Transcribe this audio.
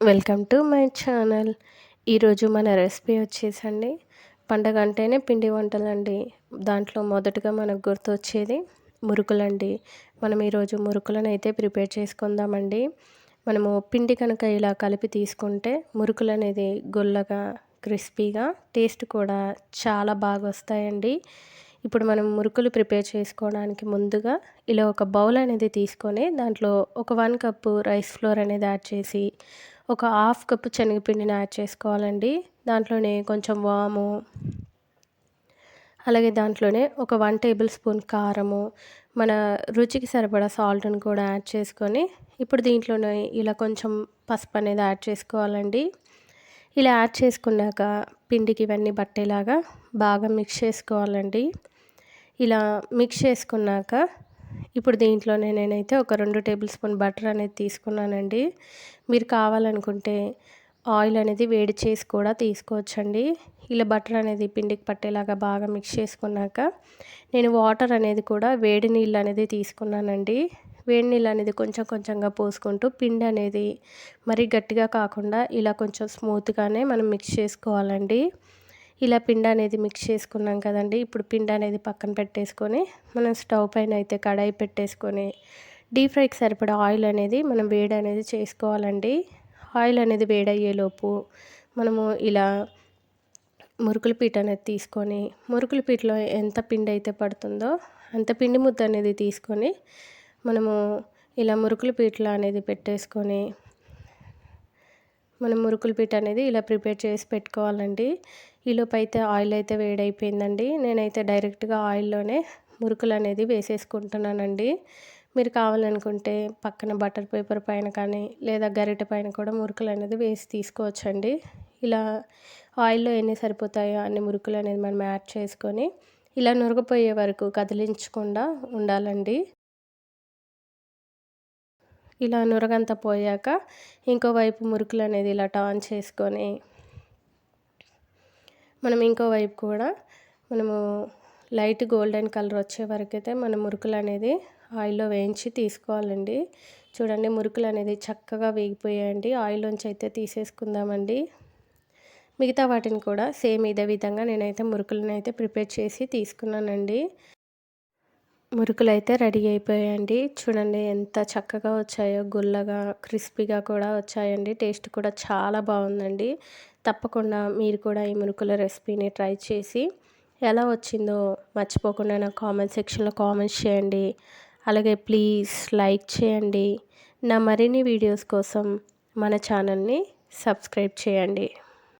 Welcome to my channel. ఈరోజు మన recipe వచ్చేసండి. పండగ అంటేనే పిండి వంటలండి. దాంట్లో మొదటగా మనకు గుర్తొచ్చేది మురుకులండి. మనం ఈరోజు మురుకులను అయితే ప్రిపేర్ చేసుకుందామండి. మనము పిండి కనుక ఇలా కలిపి తీసుకుంటే మురుకులు అనేది గొల్లగా క్రిస్పీగా టేస్ట్ కూడా చాలా బాగా వస్తాయండి ఇప్పుడు మనం మురుకులు ప్రిపేర్ చేసుకోవడానికి ముందుగా ఇలా ఒక బౌల్ అనేది తీసుకొని దాంట్లో ఒక వన్ కప్పు రైస్ ఫ్లోర్ అనేది యాడ్ చేసి ఒక హాఫ్ కప్పు శనగపిండిని యాడ్ చేసుకోవాలండి. దాంట్లోనే కొంచెం వాము అలాగే దాంట్లోనే ఒక వన్ టేబుల్ స్పూన్ కారము మన రుచికి సరిపడా సాల్ట్ని కూడా యాడ్ చేసుకొని ఇప్పుడు దీంట్లోనే ఇలా కొంచెం పసుపు అనేది యాడ్ చేసుకోవాలండి. ఇలా యాడ్ చేసుకున్నాక పిండికి ఇవన్నీ బట్టేలాగా బాగా మిక్స్ చేసుకోవాలండి. ఇలా మిక్స్ చేసుకున్నాక ఇప్పుడు దీంట్లోనే నేనైతే ఒక రెండు టేబుల్ స్పూన్ బటర్ అనేది తీసుకున్నానండి. మీరు కావాలనుకుంటే ఆయిల్ అనేది వేడి చేసి కూడా తీసుకోవచ్చండి. ఇలా బటర్ అనేది పిండికి పట్టేలాగా బాగా మిక్స్ చేసుకున్నాక నేను వాటర్ అనేది కూడా వేడి నీళ్ళు అనేది తీసుకున్నానండి. వేడి నీళ్ళు అనేది కొంచెం కొంచెంగా పోసుకుంటూ పిండి అనేది మరీ గట్టిగా కాకుండా ఇలా కొంచెం స్మూత్గానే మనం మిక్స్ చేసుకోవాలండి. ఇలా పిండి అనేది మిక్స్ చేసుకున్నాం కదండి. ఇప్పుడు పిండి అనేది పక్కన పెట్టేసుకొని మనం స్టవ్ పైన అయితే కడాయి పెట్టేసుకొని డీప్ ఫ్రైకి సరిపడా ఆయిల్ అనేది మనం వేడి అనేది చేసుకోవాలండి. ఆయిల్ అనేది వేడయ్యేలోపు మనము ఇలా మురుకుల పీట అనేది తీసుకొని మురుకుల పీటలో ఎంత పిండి అయితే పడుతుందో అంత పిండి ముద్ద అనేది తీసుకొని మనము ఇలా మురుకుల పీటలో అనేది పెట్టేసుకొని మనం మురుకుల పీట అనేది ఇలా ప్రిపేర్ చేసి పెట్టుకోవాలండి. ఈలోపు అయితే ఆయిల్ అయితే వేడైపోయిందండి. నేనైతే డైరెక్ట్గా ఆయిల్లోనే మురుకులు అనేది వేసేసుకుంటున్నానండి. మీరు కావాలనుకుంటే పక్కన బటర్ పేపర్ పైన కానీ లేదా గరిటె పైన కూడా మురుకులు అనేది వేసి తీసుకోవచ్చండి. ఇలా ఆయిల్లో ఎన్ని సరిపోతాయో అన్ని మురుకులు అనేది మనం యాడ్ చేసుకొని ఇలా నురగపోయే వరకు కదిలించకుండా ఉండాలండి. ఇలా నురగంతా పోయాక ఇంకోవైపు మురుకులు అనేది ఇలా టాన్ చేసుకొని మనం ఇంకోవైపు కూడా మనము లైట్ గోల్డెన్ కలర్ వచ్చే వరకు అయితే మన మురుకులు అనేది ఆయిల్లో వేయించి తీసుకోవాలండి. చూడండి మురుకులు అనేది చక్కగా వేగిపోయాయండి. ఆయిల్లోంచి అయితే తీసేసుకుందామండి. మిగతా వాటిని కూడా సేమ్ ఇదే విధంగా నేనైతే మురుకులను అయితే ప్రిపేర్ చేసి తీసుకున్నానండి. మురుకులు అయితే రెడీ అయిపోయాయండి. చూడండి ఎంత చక్కగా వచ్చాయో గుల్లగా క్రిస్పీగా కూడా వచ్చాయండి. టేస్ట్ కూడా చాలా బాగుందండి. తప్పకుండా మీరు కూడా ఈ మురుకుల రెసిపీని ట్రై చేసి ఎలా వచ్చిందో మర్చిపోకుండా నాకు కామెంట్ సెక్షన్లో కామెంట్స్ చేయండి. అలాగే ప్లీజ్ లైక్ చేయండి. నా మరిన్ని వీడియోస్ కోసం మన ఛానల్ని సబ్స్క్రైబ్ చేయండి.